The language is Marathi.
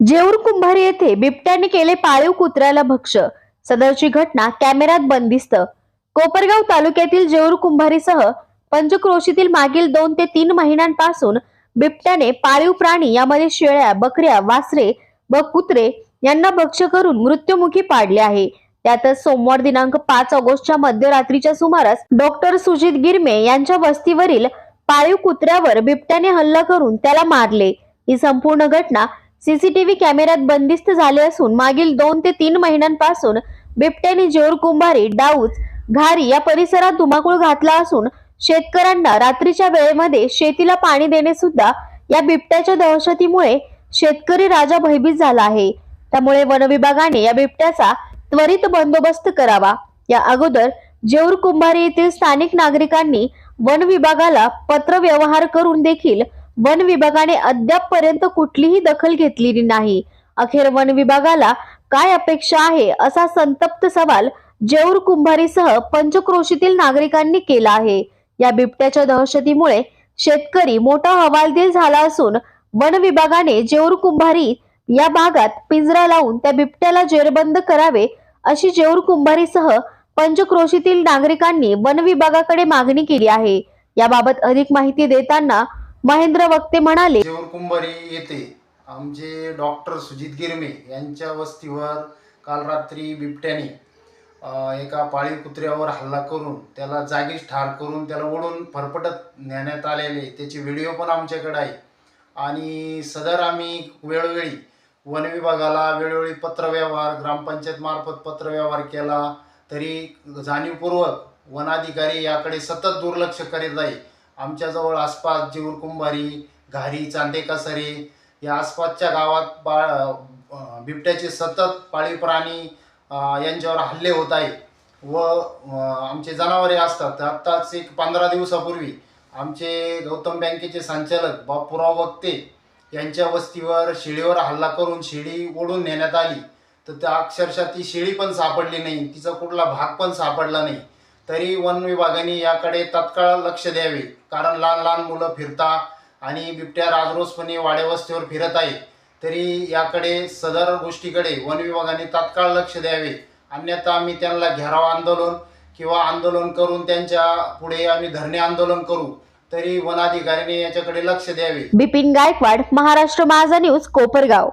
जेऊर कुंभारी येथे बिबट्याने केले पाळीव कुत्र्याला भक्ष. सदरची घटना कॅमेऱ्यात बंदिस्त. कोपरगाव तालुक्यातील जेऊर कुंभारीसह पंचक्रोशीतील मागील दोन ते तीन महिन्यांपासून बिबट्याने पाळीव प्राणी यामध्ये शेळ्या बकऱ्या वासरे व कुत्रे यांना भक्ष करून मृत्युमुखी पाडले आहे. त्यातच सोमवार दिनांक पाच ऑगस्टच्या मध्यरात्रीच्या सुमारास डॉक्टर सुजित गिरमे यांच्या वस्तीवरील पाळीव कुत्र्यावर बिबट्याने हल्ला करून त्याला मारले. ही संपूर्ण घटना सीसीटीव्ही कॅमेऱ्यात बंदिस्त झाले असून मागील दोन ते तीन महिन्यांपासून बिबट्याने जोर कुंभारी डाऊच घारी या परिसरात धुमाकूळ घातला असून शेतकऱ्यांना रात्रीच्या वेळेमध्ये शेतीला पाणी देणे सुद्धा या बिबट्याच्या दहशतीमुळे शेतकरी राजा भयभीत झाला आहे. त्यामुळे वनविभागाने या बिबट्याचा त्वरित बंदोबस्त करावा. या अगोदर जेऊर कुंभारी येथील स्थानिक नागरिकांनी वन विभागाला पत्र व्यवहार करून देखील वन विभागाने अद्याप पर्यंत कुठलीही दखल घेतलेली नाही. अखेर वन विभागाला काय अपेक्षा आहे असा संतप्त सवाल जेऊर कुंभारीसह पंचक्रोशीतील नागरिकांनी केला आहे. या बिबट्याच्या दहशतीमुळे शेतकरी मोठा हवालदिल झाला असून वन विभागाने जेऊर कुंभारी या भागात पिंजरा लावून त्या बिबट्याला जेरबंद करावे अशी जेऊर कुंभारीसह पंचक्रोशीतील नागरिकांनी वन विभागाकडे मागणी केली आहे. याबाबत अधिक माहिती देताना महेंद्र वक्ते म्हणाले कुंभारी येथे आमचे डॉक्टर सुजित गिरमे यांच्या वस्तीवर काल रात्री बिबट्याने एका पाळीव कुत्र्यावर हल्ला करून त्याला जागीच ठार करून त्याला ओढून फरफटत नेण्यात आलेले. त्याचे व्हिडिओ पण आमच्याकडे आहे. आणि सदर आम्ही वेळोवेळी वन विभागाला वेळोवेळी पत्रव्यवहार ग्रामपंचायत मार्फत पत्रव्यवहार केला. तरी जाणीवपूर्वक वनाधिकारी याकडे सतत दुर्लक्ष करीत आहे. आमच्याजवळ आसपास जेऊर कुंभारी घारी चांदेकासरे या आसपासच्या गावात बा बिबट्याचे सतत पाळीव प्राणी यांच्यावर हल्ले होत आहे व आमचे जनावरे असतात. तर आत्ताच एक पंधरा दिवसापूर्वी आमचे गौतम बँकेचे संचालक बापूराव वक्ते यांच्या वस्तीवर शिळीवर हल्ला करून शिळी ओढून नेण्यात आली. तर त्या अक्षरशः ती शिळी पण सापडली नाही. तिचा कुठला भाग पण सापडला नाही. तरी वन विभागाने याकडे तत्काळ लक्ष द्यावे. कारण लहान लहान मुलं फिरता आणि बिबट्या राजरोसपणे वाड्यावस्तीवर फिरत आहे तरी याकडे सदर गोष्टीकडे वन विभागाने तात्काळ लक्ष द्यावे. अन्यथा आम्ही त्यांना घेराव आंदोलन किंवा आंदोलन करून त्यांच्या पुढे आम्ही धरणे आंदोलन करू. तरी वनाधिकाऱ्यांनी याच्याकडे लक्ष द्यावे. बिपिन गायकवाड महाराष्ट्र माझा न्यूज कोपरगाव.